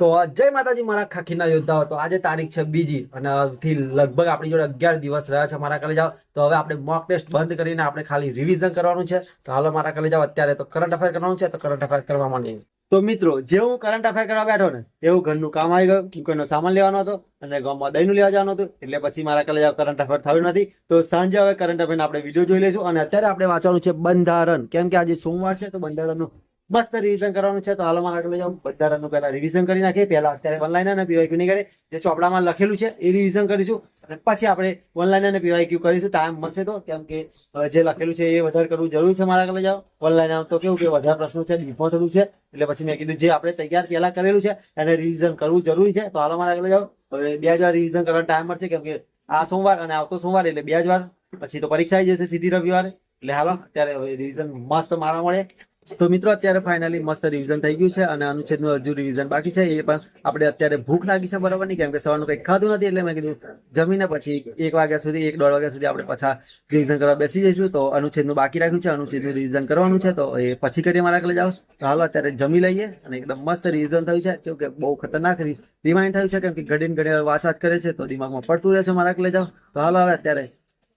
તો જય માતાજી, મારા ખાખીના યોદ્ધાઓ. તો આજે તારીખ છે બીજી અને થી લગભગ આપણી જોડે અગિયાર દિવસ રહ્યા છે મારા કલે જાઓ તો હવે આપણે મોક ટેસ્ટ બંધ કરીને આપણે ખાલી રિવિઝન કરવાનું છે. તો હાલો મારા કલે જાઓ અત્યારે તો કરંટ અફેર કરવાનું છે, તો કરંટ અફેર કરવા માંડીએ. તો મિત્રો, જે હું કરંટ અફેર કરવા બેઠો ને, એવું ઘરનું કામ આવી ગયું. કોઈનો સામાન લેવાનો હતો અને ગામમાં દહીંનું લેવા જવાનું હતું. એટલે પછી મારા કલે જાઓ કરંટ અફેર થયું નથી. તો સાંજે હવે કરંટ અફેર આપણે વીડિયો જોઈ લઈશું. અને અત્યારે આપણે વાંચવાનું છે બંધારણ. કેમ કે આજે સોમવાર છે, તો બંધારણનું મસ્ત રિવિઝન કરવાનું છે. તો હાલો મારા કલે જાઓ બંધારણનું પહેલા રિવિઝન કરી નાખીએ. પહેલા અત્યારે ઓનલાઈન અને પીવાયક્યુ નહીં કરે જે ચોપડામાં લખેલું છે, એ રિવિઝન કરીશું. અને પછી આપણે ઓનલાઈન અને પીવાયક્યુ કરીશું. ટાઈમ મળશે તો, કેમ કે જે લખેલું છે એ વધારે કરવું જરૂરી છે મારા કલે જાઓ. ઓનલાઈન તો કેવું કે વધારે પ્રશ્નો છે ડીપમાં થતું છે. એટલે પછી મેં કીધું, જે આપણે તૈયાર પહેલા કરેલું છે, એને રિવિઝન કરવું જરૂરી છે. તો હાલો મારા કલે જાઓ. હવે બે જ વાર રિવિઝન કરવાનો ટાઈમ મળશે, કેમ કે આ સોમવાર અને આવતો સોમવાર, એટલે બે જ વાર. પછી તો પરીક્ષા આવી જશે સીધી રવિવારે. એટલે હાલો, અત્યારે રિવિઝન મસ્ત મારવા મળે. તો મિત્રો, અત્યારે ફાઇનલી મસ્ત રિવિઝન થઈ ગયું છે અને અનુચ્છેદનું હજુ રિવિઝન બાકી છે. એ પણ આપણે અત્યારે ભૂખ લાગી છે બરાબર નહીં, કેમ કે સવારનું કંઈ ખાધું નથી એટલે મેં કીધું જમીને પછી એક વાગ્યા સુધી, એક દોઢ વાગ્યા સુધી આપણે પાછા રિવિઝન કરવા બેસી જઈશું. તો અનુચ્છેદનું બાકી રાખ્યું છે, અનુચ્છેદનું રિવિઝન કરવાનું છે. તો એ પછી કરીએ મારા કલે જાઓ. તો હાલો, અત્યારે જમી લઈએ અને એકદમ મસ્ત રિવિઝન થયું છે. કેમ કે બહુ ખતરનાક રિમાઇન્ડ થયું છે, કેમ કે ઘડીને ઘડી વાત વાત કરે છે, તો દિમાગમાં પડતું રહે છે મારા કલે જાઓ. તો હાલો, હવે અત્યારે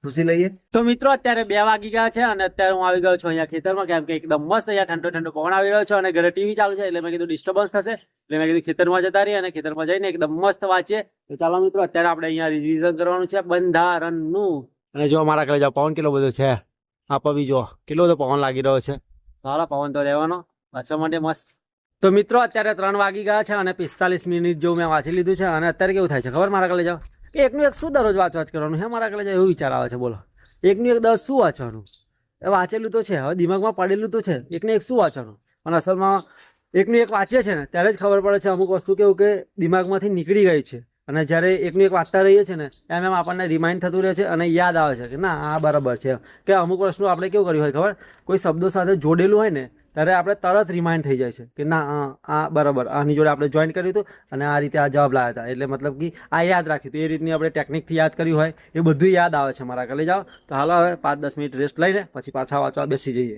ખુશી લઈએ? તો મિત્રો અત્યારે બે વાગી ગયા છે અને અત્યારે હું આવી ગયો છું અહીંયા ખેતરમાં કેમ કે એકદમ મસ્ત અહીંયા ઠંડો ઠંડો પવન આવી રહ્યો છે અને ઘરે ટીવી ચાલુ છે એટલે મેં કીધું ડિસ્ટર્બન્સ થશે. એટલે મેં કીધું ખેતરમાં જતા રહીએ અને ખેતરમાં જઈને એકદમ મસ્ત વાંચીએ. તો ચાલો મિત્રો અત્યારે આપણે અહીંયા રિવિઝન કરવાનું છે બંધારણનું. અને જો મારા ઘરે જાઓ પવન કેટલો બધો છે આ બી જો કેટલો બધો પવન લાગી રહ્યો છે. સારા પવન તો રહેવાનો. વાંચવા માટે મસ્ત. તો મિત્રો અત્યારે ત્રણ વાગી ગયા છે અને પિસ્તાલીસ મિનિટ જેવું મેં વાંચી લીધું છે અને અત્યારે કેવું થાય છે? ખબર મારા ઘરે જાઓ. કે એકનું એક શું દરરોજ વાંચ વાંચ કરવાનું? હે મારા કલે એવો વિચાર આવે છે, બોલો. એકનું એક દસ શું વાંચવાનું? એ વાંચેલું તો છે, હવે દિમાગમાં પડેલું તો છે, એકને એક શું વાંચવાનું? પણ અસલમાં એકનું એક વાંચીએ છે ને, ત્યારે જ ખબર પડે છે અમુક વસ્તુ કેવું કે દિમાગમાંથી નીકળી ગઈ છે. અને જ્યારે એકનું એક વાંચતા રહીએ છીએ ને, એમ એમ આપણને રિમાઇન્ડ થતું રહે છે અને યાદ આવે છે કે ના, આ બરાબર છે. કે અમુક વસ્તુ આપણે કેવું કર્યું હોય ખબર? કોઈ શબ્દો સાથે જોડેલું હોય ને ત્યારે આપણે તરત રિમાઇન્ડ થઈ જાય છે કે ના આ બરાબર, આની જોડે આપણે જોઈન કર્યું હતું અને આ રીતે આ જવાબ લાવ્યા હતા. એટલે મતલબ કે આ યાદ રાખ્યું હતું એ રીતની આપણે ટેકનિકથી યાદ કર્યું હોય, એ બધું યાદ આવે છે મારા કલે જાઓ. તો હાલો હવે પાંચ દસ મિનિટ રેસ્ટ લઈને પછી પાછા વાંચવા બેસી જઈએ.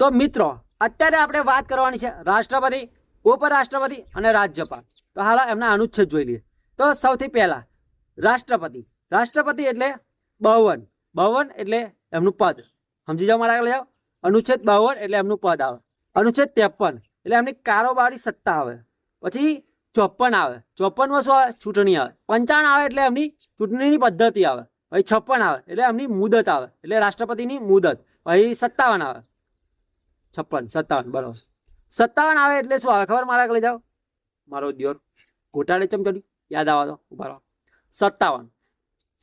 તો મિત્રો, અત્યારે આપણે વાત કરવાની છે રાષ્ટ્રપતિ, ઉપરાષ્ટ્રપતિ અને રાજ્યપાલ. તો હાલો એમના અનુચ્છેદ જોઈ લઈએ. તો સૌથી પહેલાં, રાષ્ટ્રપતિ. રાષ્ટ્રપતિ એટલે બાવન બાવન એટલે એમનું પદ. સમજી જાઓ મારા આગળ જાઓ. અનુચ્છેદ બાવન એટલે એમનું પદ આવે. અનુચ્છેદ ત્રેપન. એટલે એમની કારોબારી સત્તા આવે. પછી ચોપન આવે. ચોપનમાં શું આવે? ચૂંટણી આવે. પંચાવન આવે એટલે એમની ચૂંટણીની પદ્ધતિ આવે. પછી છપ્પન આવે એટલે એમની મુદત આવે. એટલે રાષ્ટ્રપતિની મુદત. પછી સત્તાવન આવે. છપ્પન, સત્તાવન, બરાબર. સત્તાવન આવે એટલે શું આવે? ખબર? મારા લઈ જાઓ. મારો દિયોર ચમ ચડ્યું? યાદ આવે તો. ઊભા રહો. સત્તાવન.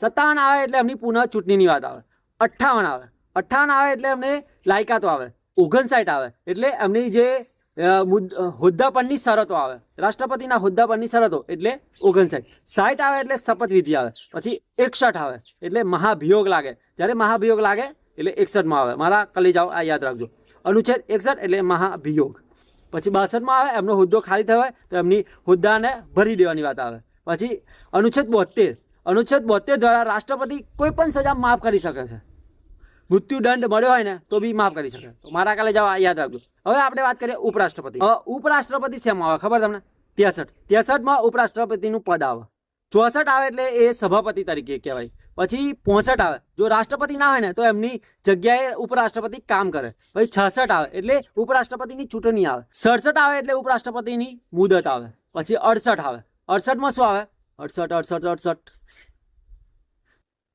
સત્તાવન આવે એટલે એમની પુનઃ ચૂંટણીની વાત આવે. અઠ્ઠાવન આવે. અઠ્ઠાવન આવે એટલે એમને લાયકાતો આવે. ઓગણસાઠ આવે. એટલે એમની જે હોદ્દા પરની શરતો આવે. રાષ્ટ્રપતિના હોદ્દા પરની શરતો એટલે ઓગણસાઠ સાઠ આવે એટલે શપથવિધિ આવે. પછી એકસઠ આવે એટલે મહાભિયોગ લાગે. જ્યારે મહાભિયોગ લાગે એટલે એકસઠમાં આવે. મારા કલી જાઓ આ યાદ રાખજો. અનુચ્છેદ એકસઠ એટલે મહાભિયોગ. પછી બાસઠમાં આવે, એમનો હોદ્દો ખાલી થયો હોય તો એમની હોદ્દાને ભરી દેવાની વાત આવે. પછી અનુચ્છેદ બોતેર અનુચ્છેદ બોતેર દ્વારા રાષ્ટ્રપતિ કોઈ પણ સજા માફ કરી શકે છે. મૃત્યુદંડ મળ્યો હોય ને, તો બી માફ કરી શકે. તો મારા કાલે જવા યાદ રાખજો. હવે આપણે વાત કરીએ ઉપરાષ્ટ્રપતિ. ઉપરાષ્ટ્રપતિ શેમાં આવે? ખબર તમને? ત્રેસઠ. ત્રેસઠમાં ઉપરાષ્ટ્રપતિનું પદ આવે. ચોસઠ આવે એટલે એ સભાપતિ તરીકે કહેવાય. પછી પોસઠ આવે. જો રાષ્ટ્રપતિ ના હોય ને, તો એમની જગ્યાએ ઉપરાષ્ટ્રપતિ કામ કરે. પછી છસઠ આવે એટલે ઉપરાષ્ટ્રપતિની ચૂંટણી આવે. સડસઠ આવે એટલે ઉપરાષ્ટ્રપતિની મુદત આવે. પછી અડસઠ આવે. અડસઠમાં શું આવે? અડસઠ અડસઠ અડસઠ.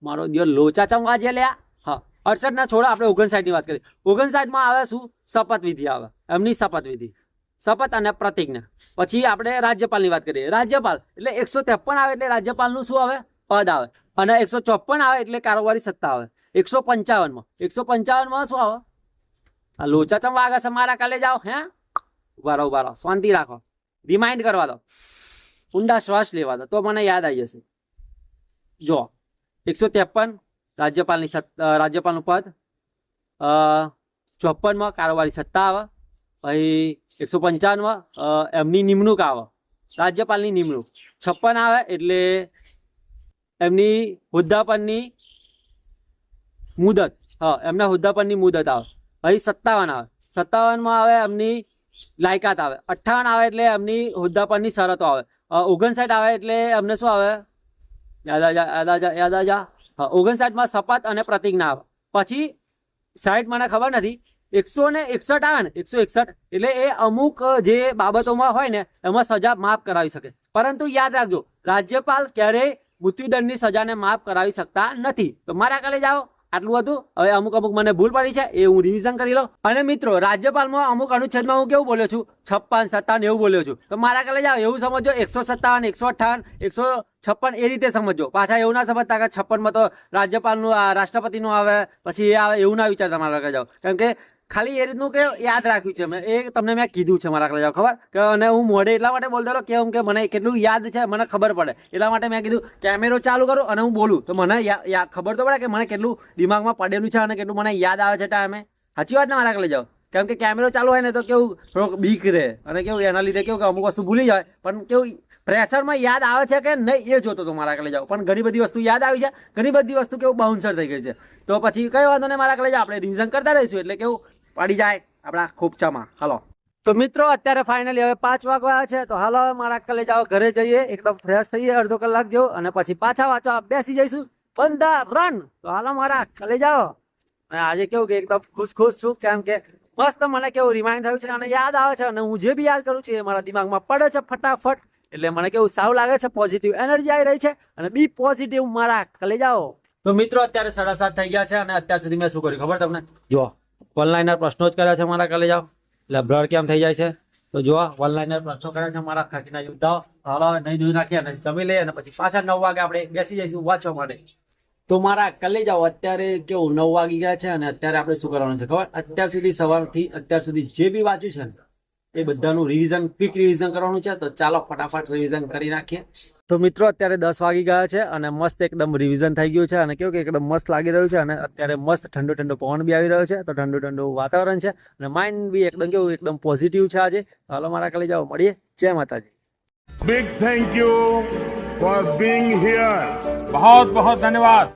મારો દિયો લોચા ચમવા જે લ્યા. હા અડસઠ ના છોડો આપણે ઓગણસાઠની વાત કરીએ ઓગણસાઠમાં આવે શું? શપથવિધિ આવે. એમની શપથવિધિ શપથ અને પ્રતિજ્ઞા. પછી આપણે રાજ્યપાલની વાત કરીએ. રાજ્યપાલ એટલે એકસો ત્રેપન આવે એટલે રાજ્યપાલનું શું આવે? પદ આવે. અને એકસો ચોપન આવે એટલે કારોબારી સત્તા આવે. એકસો પંચાવનમાં. એકસો પંચાવનમાં શું આવે? આ લોચા ચમ વાગે છે? મારા કાલે જાઓ. હે? ઊભા રહો ઊભા રહો. શાંતિ રાખો. રિમાઇન્ડ કરવા દો. ઊંડા શ્વાસ લેવા દો. તો મને યાદ આવી જશે. જો એકસો ત્રેપન રાજ્યપાલની રાજ્યપાલનું પદ? ચોપનમાં કારોબારી સત્તા આવે, પછી એકસો પંચાવનમાં એમની નિમણૂક આવે. રાજ્યપાલની નિમણૂક. છપ્પન આવે એટલે એમની હોદ્દા પરની મુદત. હા, એમના હોદ્દા પરની મુદત આવે. અહીં સત્તાવન આવે. સત્તાવનમાં આવે એમની લાયકાત આવે. અઠ્ઠાવન આવે એટલે એમની હોદ્દા પરની શરતો આવે. ઓગણસાઠ આવે એટલે એમને શું આવે? યાદ આજા યાદ આજા યાદ આજા ઓગણસાઠમાં શપથ અને પ્રતિજ્ઞા આવે. પછી સાઠ મને ખબર નથી એકસો ને એકસઠ આવે ને, એકસો એકસઠ, એટલે એ અમુક જે બાબતોમાં હોય ને, એમાં સજા માફ કરાવી શકે. પરંતુ યાદ રાખજો, રાજ્યપાલ ક્યારેય મૃત્યુદંડની સજાને માફ કરાવી શકતા નથી. તો મારા કાલે જાઓ આટલું હતું? હવે અમુક અમુક મને ભૂલ પડી છે, એ હું રિવિઝન કરી લઉં. અને મિત્રો, રાજ્યપાલમાં અમુક અનુચ્છેદમાં હું કેવું બોલ્યો છું? છપ્પન, સત્તાવન એવું બોલ્યો છું. તો મારા કાલે જાઓ, એવું સમજો એકસો સત્તાવન, એકસો અઠાવન એકસો છપ્પન, એ રીતે સમજો પાછા એવું ના સમજતા કે છપ્પનમાં તો રાજ્યપાલનું રાષ્ટ્રપતિનું આવે, પછી એ આવે, એવું ના વિચારતા મારા કાલે જાઓ. કારણ કે ખાલી એ રીતનું કે યાદ રાખ્યું છે મેં. એ તમને મેં કીધું છે મારા કલાજા ખબર? કે અને હું મોઢે એટલા માટે બોલતો હતો કેમ કે મને કેટલું યાદ છે, મને ખબર પડે. એટલા માટે મેં કીધું, કેમેરો ચાલુ કરું અને હું બોલું. તો મને ખબર તો પડે કે મને કેટલું દિમાગમાં પડેલું છે અને કેટલું મને યાદ આવે છે ટાઈમે. સાચી વાત ને મારા કાલે જાઓ. કેમ કે કેમેરો ચાલુ હોય ને તો કેવું થોડોક બીક રહે અને કેવું એના લીધે કેવું કે અમુક વસ્તુ ભૂલી જાય. પણ કેવું પ્રેશરમાં યાદ આવે છે કે નહીં એ જોતો તો મારા કલે જાઓ. પણ ઘણી બધી વસ્તુ યાદ આવી છે. ઘણી બધી વસ્તુ કેવું બાઉન્સર થઈ ગઈ છે. તો પછી કઈ વાંધો નહીં, મારા કલે આપણે રિવિઝન કરતા રહીશું. એટલે કેવું પડી જાય આપણા ખોપચામાં હાલો. તો મિત્રો અત્યારે ફાઇનલી હવે પાંચ વાગવા છે તો હાલો મારા કલે જાઓ ઘરે જઈએ. એકદમ ફ્રેશ થઈએ અડધો કલાક જેવો અને પછી પાછા વાંચવા બેસી જઈશું. બંધા રન તો હાલો મારા કલે જાઓ. આજે કેવું કે એકદમ ખુશ ખુશ છું કેમ કે મસ્ત મને કેવું રિમાઇન્ડ થયું છે અને યાદ આવે છે અને હું જે બી યાદ કરું છું એ મારા દિમાગમાં પડે છે ફટાફટ. એટલે મને કેવું સારું લાગે છે પોઝિટિવ એનર્જી આવી રહી છે અને બી પોઝિટિવ મારા કલે જાઓ. તો મિત્રો અત્યારે સાડા સાત થઈ ગયા છે અને અત્યાર સુધી મેં શું કર્યું ખબર તમને? જો વન લાઇનર પ્રશ્નો જ કર્યા છે મારા કાલે જાઓ એટલે બ્લડ કેમ થઈ જાય છે? તો જો વન લાઇનર પ્રશ્નો કર્યા છે મારા ખાકીના યોદ્ધાઓ હાલો, નહીં જોઈ નાખીએ અને જમી લઈએ અને પછી પાછા નવ વાગે આપણે બેસી જઈશું વાંચવા માટે. તો મારા કલે જાઓ અત્યારે કેવું, નવ વાગી ગયા છે અને અત્યારે આપણે શું કરવાનું છે ખબર? અત્યાર સુધી સવારથી અત્યાર સુધી જે બી વાંચ્યું છે ને, એ બધાનું રિવિઝન ક્વિક રિવિઝન કરવાનું છે. તો ચાલો, ફટાફટ રિવિઝન કરી નાખીએ. તો મિત્રો અત્યારે દસ વાગી ગયા છે અને મસ્ત એકદમ રિવિઝન થઈ ગયું છે અને કેવું કે એકદમ મસ્ત લાગી રહ્યું છે અને અત્યારે મસ્ત ઠંડો ઠંડો પવન બી આવી રહ્યો છે તો ઠંડુ ઠંડુ વાતાવરણ છે અને માઇન્ડ બી એકદમ કેવું એકદમ પોઝિટિવ છે આજે હાલો મારા કલે જાઓ મળીએ જય માતાજી Big thank you for being here. बहुत बहुत धन्यवाद